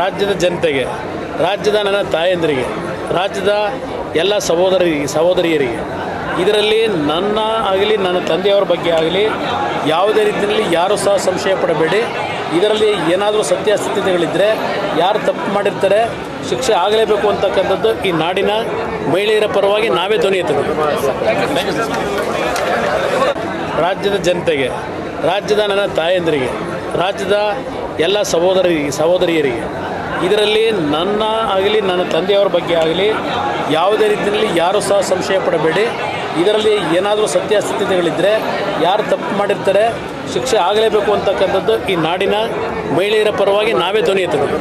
ರಾಜ್ಯದ ಜನತೆಗೆ, ರಾಜ್ಯದ ನನ್ನ ತಾಯಂದಿರಿಗೆ, ರಾಜ್ಯದ ಎಲ್ಲ ಸಹೋದರರಿಗೆ ಸಹೋದರಿಯರಿಗೆ, ಇದರಲ್ಲಿ ನನ್ನ ಆಗಲಿ, ನನ್ನ ತಂದೆಯವರ ಬಗ್ಗೆ ಆಗಲಿ ಯಾವುದೇ ರೀತಿಯಲ್ಲಿ ಯಾರೂ ಸಹ ಸಂಶಯ ಪಡಬೇಡಿ. ಇದರಲ್ಲಿ ಏನಾದರೂ ಸತ್ಯಾಸ್ಥಿತಿಗಳಿದ್ದರೆ ಯಾರು ತಪ್ಪು ಮಾಡಿರ್ತಾರೆ, ಶಿಕ್ಷೆ ಆಗಲೇಬೇಕು ಅಂತಕ್ಕಂಥದ್ದು ಈ ನಾಡಿನ ಮಹಿಳೆಯರ ಪರವಾಗಿ ನಾವೇ ಧ್ವನಿ ಎತ್ತಬೇಕು. ರಾಜ್ಯದ ಜನತೆಗೆ, ರಾಜ್ಯದ ನನ್ನ ತಾಯಂದಿರಿಗೆ, ರಾಜ್ಯದ ಎಲ್ಲ ಸಹೋದರರಿಗೆ ಸಹೋದರಿಯರಿಗೆ. ಇದರಲ್ಲಿ ನನ್ನ ಆಗಲಿ, ನನ್ನ ತಂದೆಯವರ ಬಗ್ಗೆ ಆಗಲಿ ಯಾವುದೇ ರೀತಿಯಲ್ಲಿ ಯಾರೂ ಸಹ ಸಂಶಯ ಪಡಬೇಡಿ. ಇದರಲ್ಲಿ ಏನಾದರೂ ಸತ್ಯಾಸ್ಥಿತಿಗಳಿದ್ದರೆ ಯಾರು ತಪ್ಪು ಮಾಡಿರ್ತಾರೆ, ಶಿಕ್ಷೆ ಆಗಲೇಬೇಕು ಅಂತಕ್ಕಂಥದ್ದು ಈ ನಾಡಿನ ಮಹಿಳೆಯರ ಪರವಾಗಿ ನಾವೇ ಧ್ವನಿ ಎತ್ತಬೇಕು